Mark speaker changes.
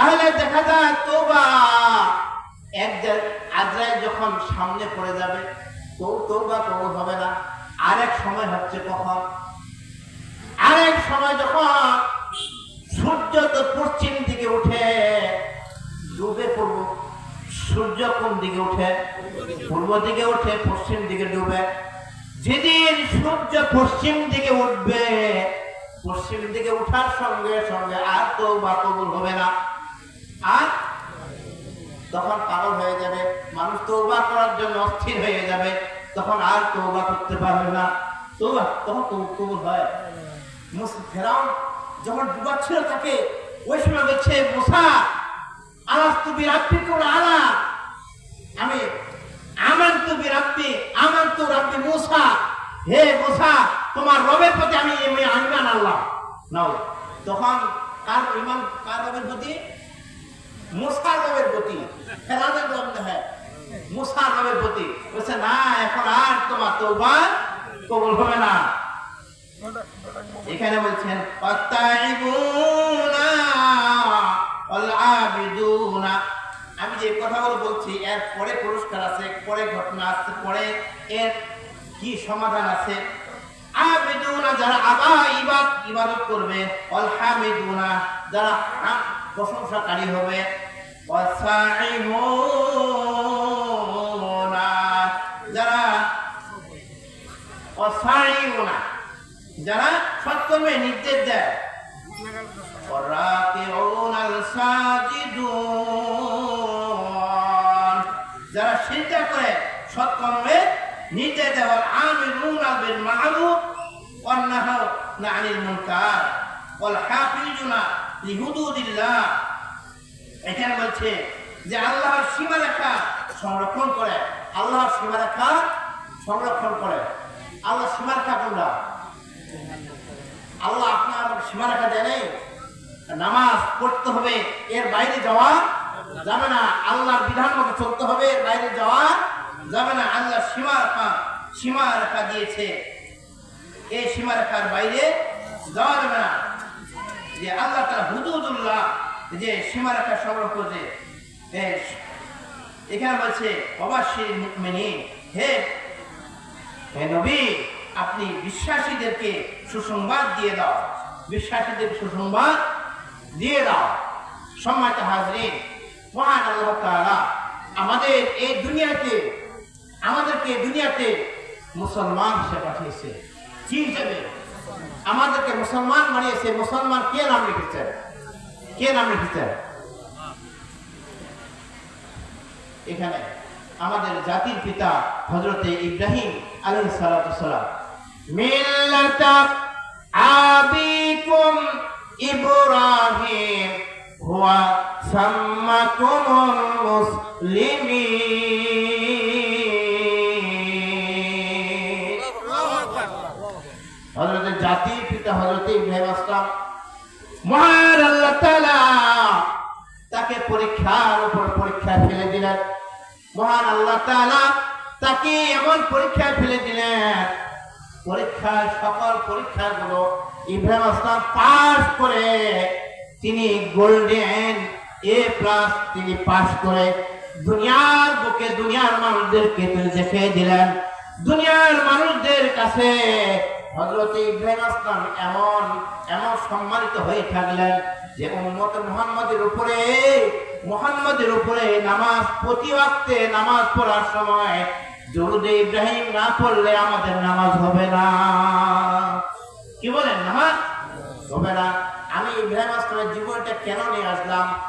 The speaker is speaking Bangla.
Speaker 1: তাহলে দেখা যায় তোবা। এক আজরাইল যখন সামনে পড়ে যাবে, তো তোবা কবুল হবে না। আরেক সময় হচ্ছে কখন? আরেক সময় যখন সূর্য তো পশ্চিম দিকে উঠে, ডুবে পড়ব। সূর্য কোন দিকে উঠে? পূর্ব দিকে উঠে, পশ্চিম দিকে ডুবে। যেদিন সূর্য পশ্চিম দিকে উঠবে, পশ্চিম দিকে উঠার সঙ্গে সঙ্গে আর তো বা কবুল হবে না। আর তখন পাগল হয়ে যাবে, মানুষ তৌবা করার জন্য অস্থির হয়ে যাবে, তখন আর তৌবা করতে পারবে না। তৌবা তখন কবুল হয়। ফেরাউন যখন ডুবাচ্ছিল তাকে ওই সময় বলছে, মুসা আলাস তুমি রাত্রি কোন আলা। আমি, আমান তুমি রাত্রি আমান তো রাত্রি মুসা। হে মুসা, তোমার রবের প্রতি আমি আমি আল্লাহ। নাও, তখন কার ইমান, কার রবের প্রতি? মুসা রবের প্রতি, ফেরাউনের রব হ্যাঁ। মুসা প্রতি। বলছে, না, এখন আর তোমার তৌবা কবুল হবে না। এখানে বলছেন। আমি যে কথাগুলো বলছি, এর পরে পুরস্কার আছে, পরে ঘটনা আছে, পরে এর কি সমাধান আছে? আবিদুনা যারা আবা ইবাদ, ইবাদত করবে, ওয়াল হামিদুনা যারা প্রশংসাকারী হবে। যারা যারা সৎকর্মে নির্দেশ দেয়। যারা চিন্তা করে সৎকর্মে নির্দেশ দেওয়ার আমির মুনাবির মাহবুব অন্যাহ না আনির মুনকার। ওয়াল ইহুদুদিল্লাহ। এটা বলছে যে আল্লাহর সীমারেখা সংরক্ষণ করে, আল্লাহর সীমারেখা সংরক্ষণ করে। আল্লাহ সীমারেখা কোনটা? আল্লাহ আপনার সীমারেখা দেয় নেই? নামাজ পড়তে হবে, এর বাইরে যাওয়া যাবে না। আল্লাহর বিধান মতো চলতে হবে, এর বাইরে যাওয়া যাবে না। আল্লাহ সীমা সীমারেখা সীমা দিয়েছে। এই সীমারেখার বাইরে যাওয়া যাবে না। যে আল্লাহ তারা হুদুদুল্লাহ, যে সীমা রেখা সংগ্রহ করছে এখানে বলছে মেনে হে হে নবী, আপনি বিশ্বাসীদেরকে সুসংবাদ দিয়ে দাও। বিশ্বাসীদের সুসংবাদ দিয়ে দাও। সম্মানিত হাজরিন মহান আল্লাহ তাআলা, আমাদের এই দুনিয়াতে, আমাদেরকে দুনিয়াতে মুসলমান হিসেবে পাঠিয়েছে। কি হিসেবে? আমাদেরকে মুসলমান বানিয়েছে, মুসলমান কে নাম লিখেছেন কে নাম লিখেছেন এখানে আমাদের জাতির পিতা হজরতে ইব্রাহিম আলী সালাম। আবিকুম ইব্রাহিম, হুয়া সাম্মাকুমুল মুসলিমিন। পিতা হজরতে ইব্রাহিম আসলাম মহান আল্লাহ তাআলা তাকে পরীক্ষার উপর পরীক্ষা ফেলে দিলেন। মহান আল্লাহ তাআলা তাকে এমন পরীক্ষায় ফেলে দিলেন, পরীক্ষায় সকল পরীক্ষাগুলো ইব্রাহিম আসলাম পাস করে তিনি গোল্ডেন এ প্লাস তিনি পাস করে দুনিয়ার বুকে দুনিয়ার মানুষদেরকে তিনি দেখে দিলেন। দুনিয়ার মানুষদের কাছে হজরত ইব্রাহিম আসলাম এমন এমন সম্মানিত হয়ে থাকলেন যে উম্মত মুহাম্মাদের উপরে, মোহাম্মদের উপরে নামাজ প্রতি নামাজ পড়ার সময় দরুদে ইব্রাহিম না পড়লে আমাদের নামাজ হবে না। কি বলেন? নামাজ হবে না। আমি ইব্রাহিম আসলামের জীবনটা কেন নিয়ে আসলাম?